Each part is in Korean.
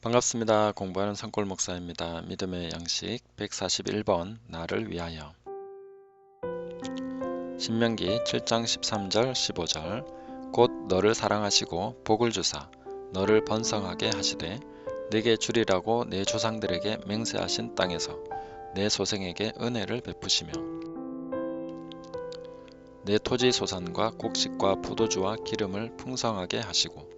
반갑습니다. 공부하는 산골 목사입니다. 믿음의 양식 141번 나를 위하여 신명기 7장 13절 15절 곧 너를 사랑하시고 복을 주사 너를 번성하게 하시되 내게 주리라고 내 조상들에게 맹세하신 땅에서 내 소생에게 은혜를 베푸시며 내 토지 소산과 곡식과 포도주와 기름을 풍성하게 하시고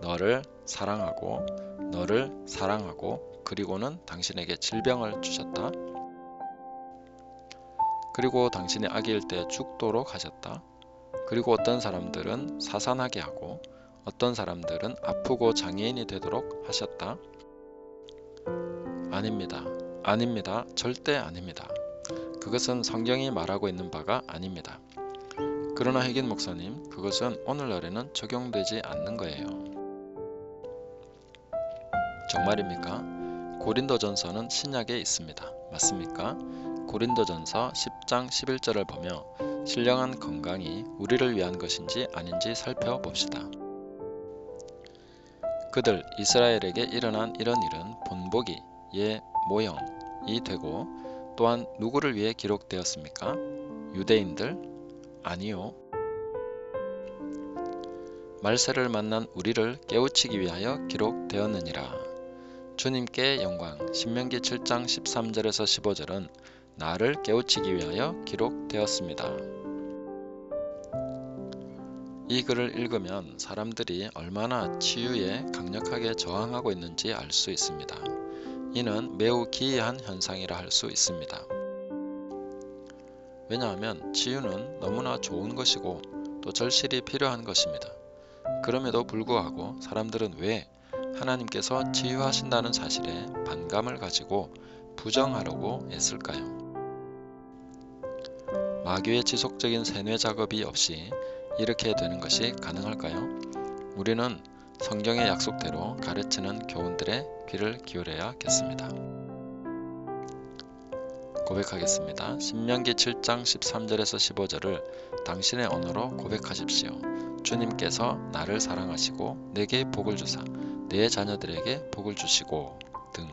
너를 사랑하고 너를 사랑하고 그리고는 당신에게 질병을 주셨다. 그리고 당신이 아기일 때 죽도록 하셨다. 그리고 어떤 사람들은 사산하게 하고 어떤 사람들은 아프고 장애인이 되도록 하셨다. 아닙니다. 아닙니다. 절대 아닙니다. 그것은 성경이 말하고 있는 바가 아닙니다. 그러나 혜긴 목사님, 그것은 오늘날에는 적용되지 않는 거예요. 정말입니까? 고린도전서는 신약에 있습니다. 맞습니까? 고린도전서 10장 11절을 보며 신령한 건강이 우리를 위한 것인지 아닌지 살펴봅시다. 그들 이스라엘에게 일어난 이런 일은 본보기 예 모형이 되고 또한 누구를 위해 기록되었습니까? 유대인들? 아니요. 말세를 만난 우리를 깨우치기 위하여 기록되었느니라. 주님께 영광 신명기 7장 13절에서 15절은 나를 깨우치기 위하여 기록되었습니다. 이 글을 읽으면 사람들이 얼마나 치유에 강력하게 저항하고 있는지 알 수 있습니다. 이는 매우 기이한 현상이라 할 수 있습니다. 왜냐하면 치유는 너무나 좋은 것이고 또 절실히 필요한 것입니다. 그럼에도 불구하고 사람들은 왜 하나님께서 치유하신다는 사실에 반감을 가지고 부정하려고 애쓸까요? 마귀의 지속적인 세뇌 작업이 없이 이렇게 되는 것이 가능할까요? 우리는 성경의 약속대로 가르치는 교훈들의 귀를 기울여야겠습니다. 고백하겠습니다. 신명기 7장 13절에서 15절을 당신의 언어로 고백하십시오. 주님께서 나를 사랑하시고 내게 복을 주사 내 자녀들에게 복을 주시고 등